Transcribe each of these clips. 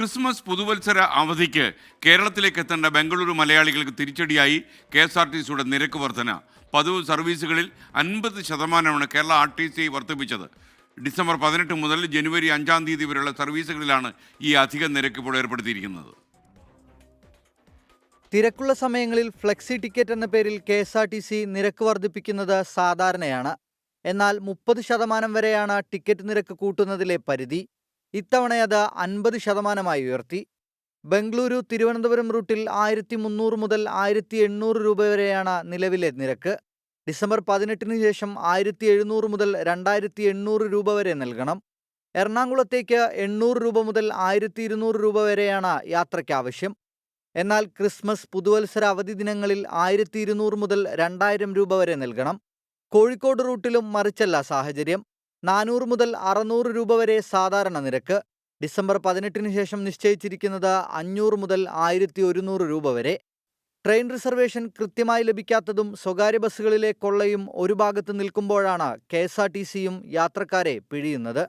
Christmas പുതുവത്സര അവധിക്ക് കേരളത്തിലേക്ക് എത്തേണ്ട ബംഗളൂരു മലയാളികൾക്ക് തിരിച്ചടിയായി കെ എസ് ആർ ടി സിയുടെ നിരക്ക് വർധന. പതിവ് സർവീസുകളിൽ അൻപത് ശതമാനമാണ് കേരള ആർ ടി സി വർദ്ധിപ്പിച്ചത്. ഡിസംബർ പതിനെട്ട് മുതൽ ജനുവരി അഞ്ചാം തീയതി വരെയുള്ള സർവീസുകളിലാണ് ഈ അധിക നിരക്ക് ഇപ്പോൾ ഏർപ്പെടുത്തിയിരിക്കുന്നത്. തിരക്കുള്ള സമയങ്ങളിൽ ഫ്ലെക്സി ടിക്കറ്റ് എന്ന പേരിൽ K S R T C നിരക്ക് വർദ്ധിപ്പിക്കുന്നത് സാധാരണയാണ്. എന്നാൽ മുപ്പത് ശതമാനം വരെയാണ് ടിക്കറ്റ് നിരക്ക് കൂട്ടുന്നതിലെ പരിധി. ഇത്തവണ അത് അൻപത് ശതമാനമായി ഉയർത്തി. ബംഗളൂരു തിരുവനന്തപുരം റൂട്ടിൽ ആയിരത്തി മുന്നൂറ് മുതൽ ആയിരത്തി എണ്ണൂറ് രൂപ വരെയാണ് നിലവിലെ നിരക്ക്. ഡിസംബർ പതിനെട്ടിന് ശേഷം ആയിരത്തി എഴുന്നൂറ് മുതൽ രണ്ടായിരത്തി എണ്ണൂറ് രൂപ വരെ നൽകണം. എറണാകുളത്തേക്ക് എണ്ണൂറ് രൂപ മുതൽ ആയിരത്തി ഇരുന്നൂറ് രൂപ വരെയാണ് യാത്രയ്ക്ക് ആവശ്യം. എന്നാൽ ക്രിസ്മസ് പുതുവത്സര അവധി ദിനങ്ങളിൽ ആയിരത്തി ഇരുന്നൂറ് മുതൽ രണ്ടായിരം രൂപ വരെ നൽകണം. കോഴിക്കോട് റൂട്ടിലും മറിച്ചല്ല സാഹചര്യം. നാനൂറ് മുതൽ അറുന്നൂറ് രൂപ വരെ സാധാരണ നിരക്ക്. ഡിസംബർ പതിനെട്ടിന് ശേഷം നിശ്ചയിച്ചിരിക്കുന്നത് അഞ്ഞൂറ് മുതൽ ആയിരത്തി ഒരുന്നൂറ് രൂപ വരെ. ട്രെയിൻ റിസർവേഷൻ കൃത്യമായി ലഭിക്കാത്തതും സ്വകാര്യ ബസ്സുകളിലെ കൊള്ളയും ഒരു ഭാഗത്ത് നിൽക്കുമ്പോഴാണ് കെ എസ് ആർ ടി സിയും യാത്രക്കാരെ പിഴിയുന്നത്.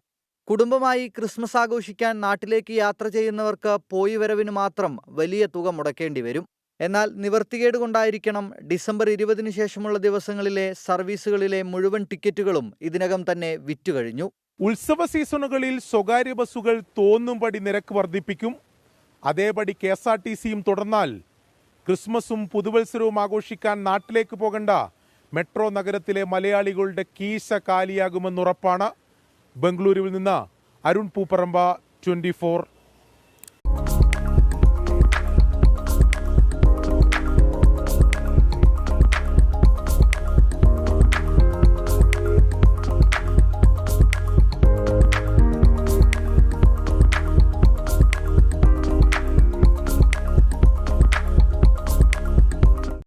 കുടുംബമായി ക്രിസ്മസ് ആഘോഷിക്കാൻ നാട്ടിലേക്ക് യാത്ര ചെയ്യുന്നവർക്ക് പോയി വരവിന് മാത്രം വലിയ തുക മുടക്കേണ്ടി വരും. എന്നാൽ നിവർത്തികേട് കൊണ്ടായിരിക്കണം ഡിസംബർ ഇരുപതിന് ശേഷമുള്ള ദിവസങ്ങളിലെ സർവീസുകളിലെ മുഴുവൻ ടിക്കറ്റുകളും ഇതിനകം തന്നെ വിറ്റുകഴിഞ്ഞു. ഉത്സവ സീസണുകളിൽ സ്വകാര്യ ബസ്സുകൾ തോന്നുംപടി നിരക്ക് വർദ്ധിപ്പിക്കും. അതേപടി കെ എസ് ആർ ടി സിയും തുടർന്നാൽ ക്രിസ്മസും പുതുവത്സരവും ആഘോഷിക്കാൻ നാട്ടിലേക്ക് പോകേണ്ട മെട്രോ നഗരത്തിലെ മലയാളികളുടെ കീശ കാലിയാകുമെന്നുറപ്പാണ്. ബംഗളൂരുവിൽ നിന്ന് അരുൺ പൂപ്പറമ്പ ട്വന്റി